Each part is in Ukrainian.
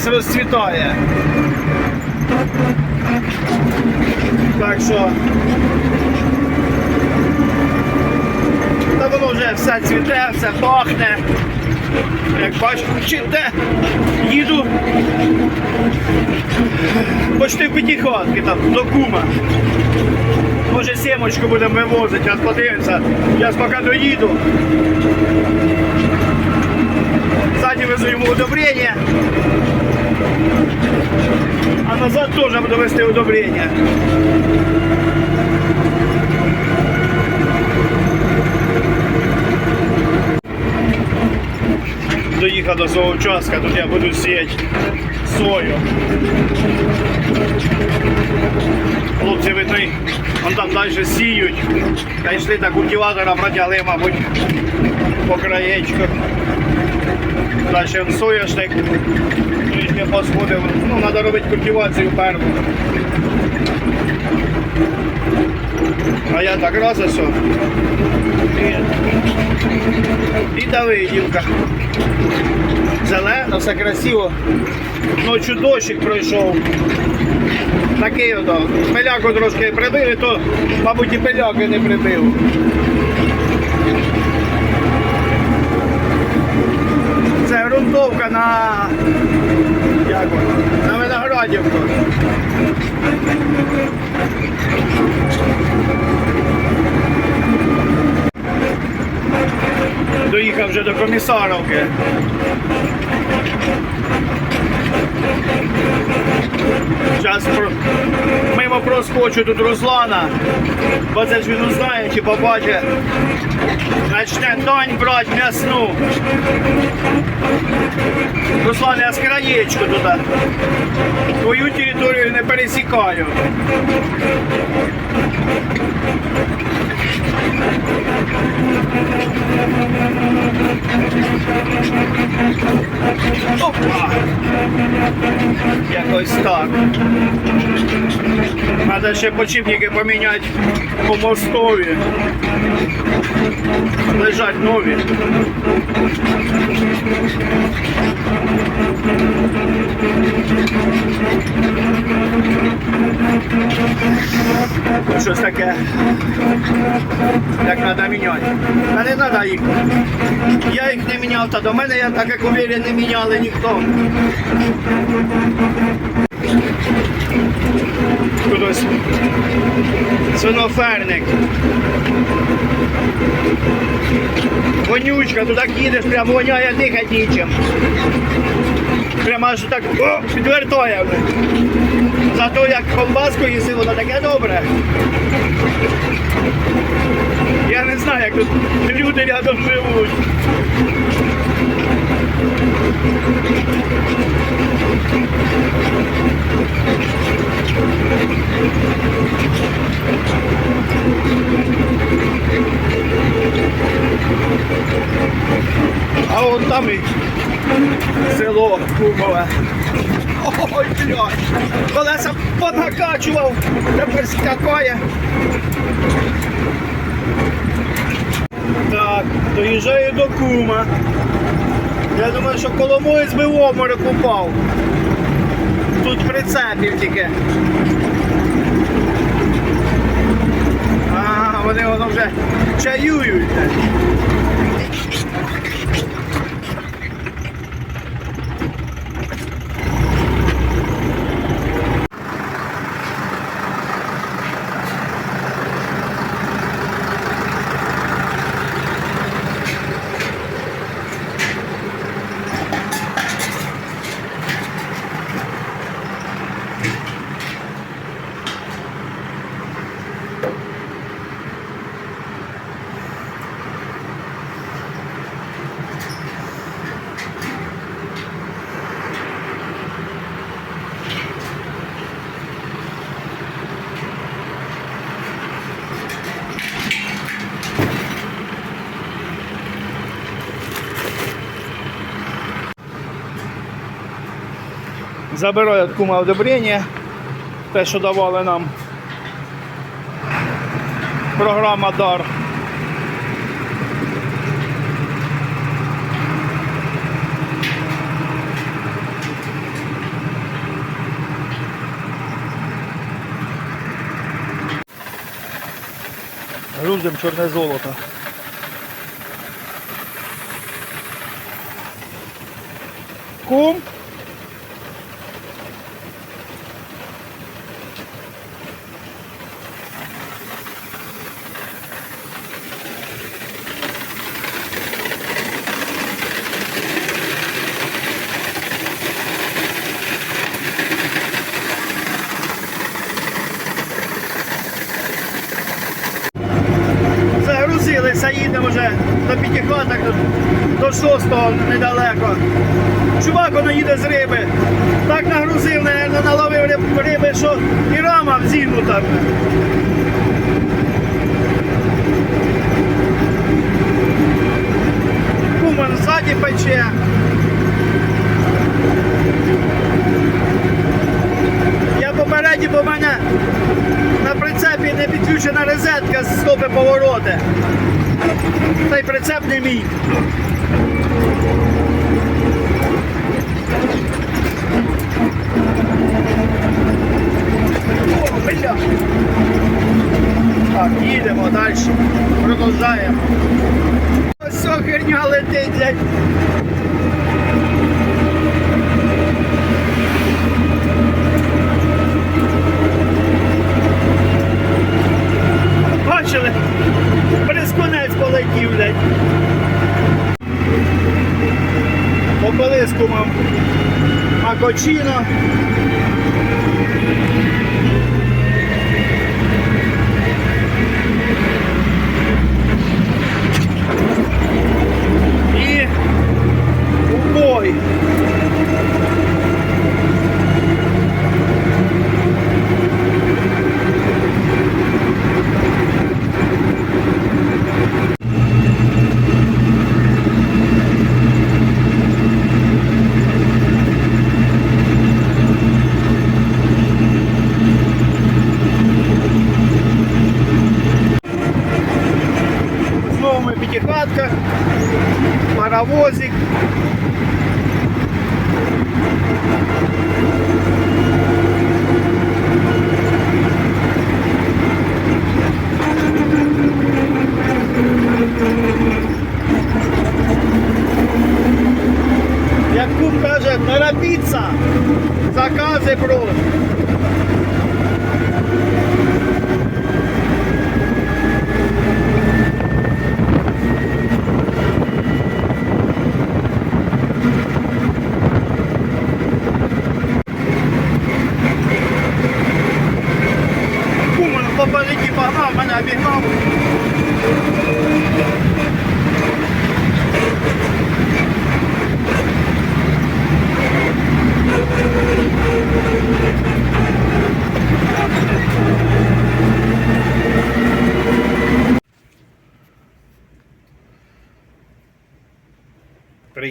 нас розцвітає. Так що. Та воно вже все цвіте, все пахне. Як бачите, їду почти в п'ятихатки там до кума. Може сімочку будемо вивозити, зараз подивимося. Я поки доїду. Ззаді везу йому удобрення. А назад теж буду вести удобрення. Доїхав до свого участка, тут я буду сіяти сою. Хлопці видно, вон там далі сіють. Та йшли так культиватора протягли, мабуть, по краєчку. Далі он соняшник. Трішки посходив. Ну, треба робити культивацію першу. А я так раз і все. І, і Давидівка. Зелено, все красиво. Ночі дощик пройшов. Такий ото. Пиляку трошки прибили, то, мабуть, і пиляки не прибив. Це ґрунтовка на. Як? На виноградівку. Доїхав вже до комісаровки. Зараз мимо проскочу тут Руслана, бо це ж він узнає чи побачить. Начне донь брати м'ясну. Руслан, я з туди. Твою територію не пересікаю. Якось так. Треба ще почіпники поміняти по мостові. Лежать нові. Щось таке. Як треба міняти. Та не треба їх. Я їх не міняв, та до мене я так як уверен не міняли ніхто. Тут ось свиноферник. Вонючка, туди їдеш, прямо воняє дихати нічим. Прямо аж так о. Зато як колбаску їси, воно таке добре. Я не знаю, як тут люди рядом живуть. А вон там і село Кумове. Ой, блядь, поднакачував, тепер скакає. Так, доїжджаю до кума. Я думаю, що Коломоєць би в обморок упав. Тут прицепів тільки. А, вони воно вже чаюють. Забираю від кума одобрення, те, що давали нам програма Дар. Грузим чорне золото. Кум. Загрузилися, їдемо вже до п'ятихаток, до шостого недалеко. Чувак воно їде з риби. Так нагрузив, наверное, наловив риби, що і рама взігнута. Куман ззаді пече. pandemic. Макочино.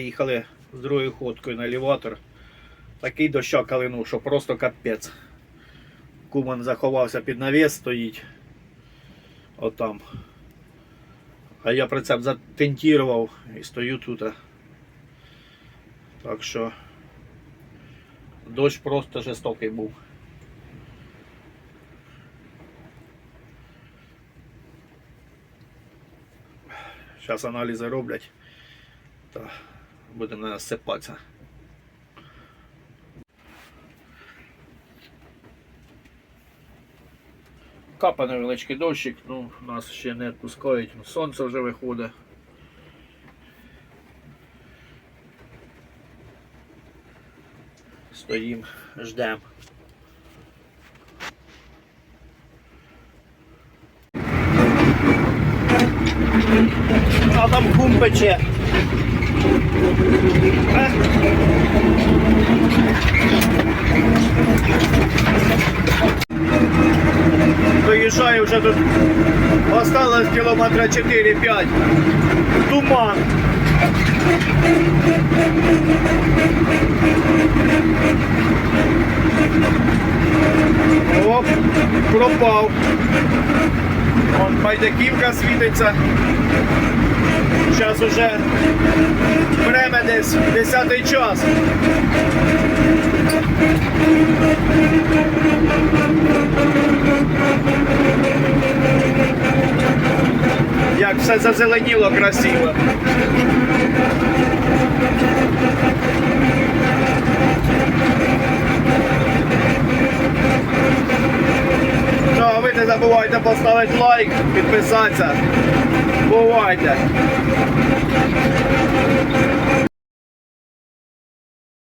Приїхали з другою ходкою на елеватор. Такий дощак калинув, що просто капець. Куман заховався під навіс, стоїть. Отам. А я прицеп затентірував і стою тут. Так що дощ просто жорстокий був. Зараз аналізи роблять. Та будемо насипатися. Капа невеличкий дощик, ну нас ще не відпускають, сонце вже виходить. Стоїм, ждем. А там кум пече. Доїжджаю вже тут. Осталось кілометра 4-5. Туман. Оп, пропав. Вон байдаківка світиться. Зараз уже время десь 10 час. все зазеленіло красиво. А ви не забувайте поставити лайк, підписатися. Бувайте!